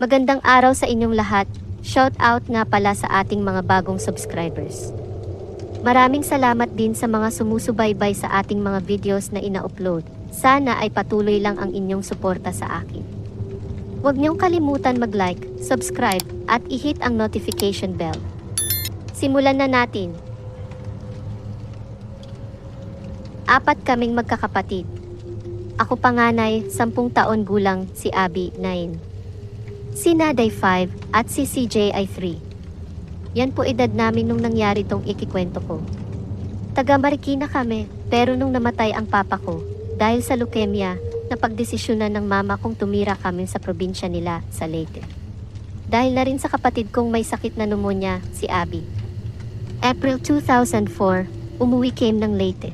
Magandang araw sa inyong lahat. Shout out nga pala sa ating mga bagong subscribers. Maraming salamat din sa mga sumusubaybay sa ating mga videos na ina-upload. Sana ay patuloy lang ang inyong suporta sa akin. Huwag niyong kalimutan mag-like, subscribe, at i-hit ang notification bell. Simulan na natin. Apat kaming magkakapatid. Ako panganay, sampung taon gulang, si Abby, 9. Si Naday 5 at si CJ ay 3. Yan po edad namin nung nangyari tong ikikwento ko. Taga Marikina kami, pero nung namatay ang papa ko, dahil sa leukemia, napagdesisyonan ng mama kong tumira kami sa probinsya nila sa Leyte. Dahil na rin sa kapatid kong may sakit na pneumonia, si Abby. April 2004, umuwi kami ng Leyte.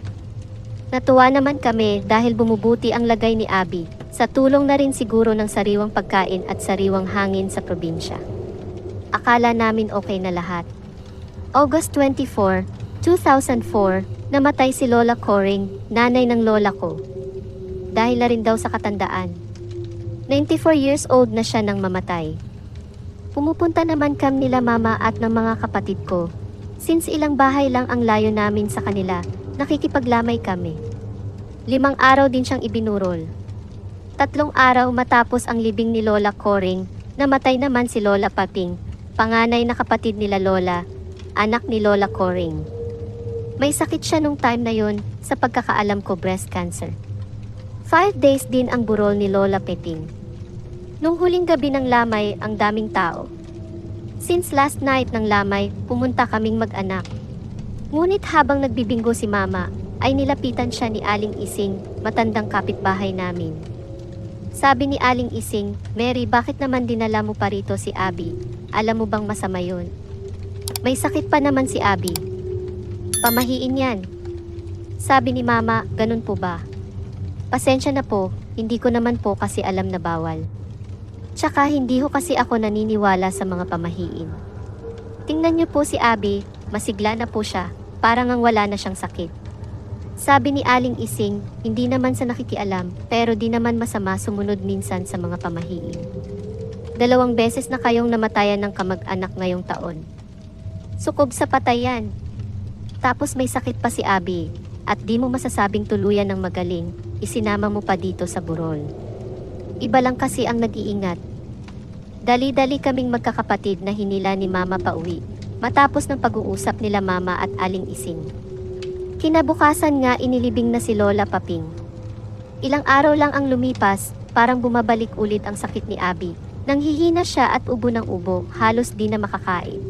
Natuwa naman kami dahil bumubuti ang lagay ni Abby sa tulong na rin siguro ng sariwang pagkain at sariwang hangin sa probinsya. Akala namin okay na lahat. August 24, 2004, namatay si Lola Coring, nanay ng lola ko. Dahil na rin daw sa katandaan. 94 years old na siya nang mamatay. Pumupunta naman kam nila mama at ng mga kapatid ko. Since ilang bahay lang ang layo namin sa kanila, nakikipaglamay kami. Limang araw din siyang ibinurol. Tatlong araw matapos ang libing ni Lola Coring, namatay naman si Lola Paping, panganay na kapatid nila Lola, anak ni Lola Coring. May sakit siya nung time na yon sa pagkakaalam ko breast cancer. Five days din ang burol ni Lola Peping. Nung huling gabi ng lamay, ang daming tao. Since last night ng lamay, pumunta kaming mag-anak. Ngunit habang nagbibinggo si mama, ay nilapitan siya ni Aling Ising, matandang kapitbahay namin. Sabi ni Aling Ising, Mary bakit naman dinala mo pa rito si Abby? Alam mo bang masama yun? May sakit pa naman si Abby. Pamahiin yan. Sabi ni Mama, ganun po ba? Pasensya na po, hindi ko naman po kasi alam na bawal. Tsaka hindi ho kasi ako naniniwala sa mga pamahiin. Tingnan niyo po si Abby, masigla na po siya, parang ang wala na siyang sakit. Sabi ni Aling Ising, hindi naman sa nakikialam, pero di naman masama sumunod minsan sa mga pamahiin. Dalawang beses na kayong namatayan ng kamag-anak ngayong taon. Sukob sa patayan. Tapos may sakit pa si Abby, at di mo masasabing tuluyan ng magaling, isinama mo pa dito sa burol. Iba lang kasi ang nag-iingat. Dali-dali kaming magkakapatid na hinila ni Mama pauwi, matapos ng pag-uusap nila Mama at Aling Ising. Kinabukasan nga inilibing na si Lola Paping. Ilang araw lang ang lumipas, parang bumabalik ulit ang sakit ni Abby. Nanghihina siya at ubo ng ubo, halos di na makakain.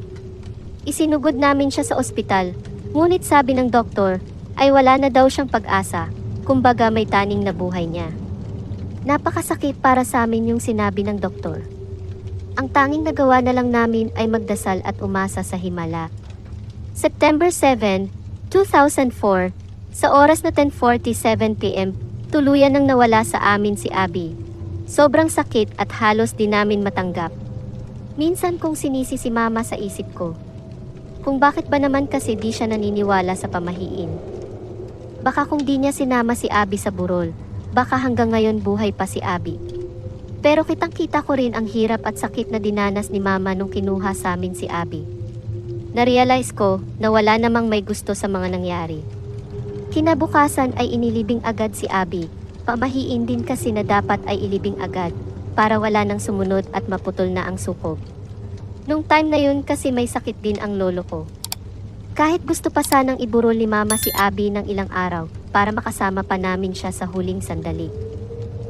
Isinugod namin siya sa ospital, ngunit sabi ng doktor, ay wala na daw siyang pag-asa, kumbaga may taning na buhay niya. Napakasakit para sa amin yung sinabi ng doktor. Ang tanging nagawa na lang namin ay magdasal at umasa sa himala. September 7, 2004, sa oras na 10.47pm, tuluyan nang nawala sa amin si Abby. Sobrang sakit at halos di namin matanggap. Minsan kong sinisi si mama sa isip ko. Kung bakit ba naman kasi di siya naniniwala sa pamahiin. Baka kung di niya sinama si Abby sa burol, baka hanggang ngayon buhay pa si Abby. Pero kitang kita ko rin ang hirap at sakit na dinanas ni mama nung kinuha sa amin si Abby. Narealize ko na wala namang may gusto sa mga nangyari. Kinabukasan ay inilibing agad si Abby. Pamahiin din kasi na dapat ay ilibing agad para wala nang sumunod at maputol na ang sukob. Nung time na yun kasi may sakit din ang lolo ko. Kahit gusto pa sanang iburol ni mama si Abby ng ilang araw para makasama pa namin siya sa huling sandali.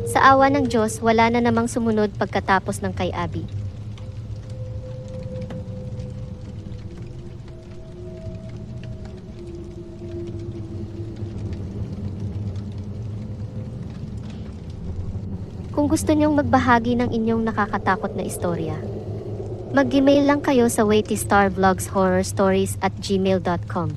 Sa awa ng Diyos, wala na namang sumunod pagkatapos ng kay Abby. Kung gusto niyong magbahagi ng inyong nakakatakot na istorya, mag-email lang kayo sa waitystarvlogshorrorstories at gmail.com.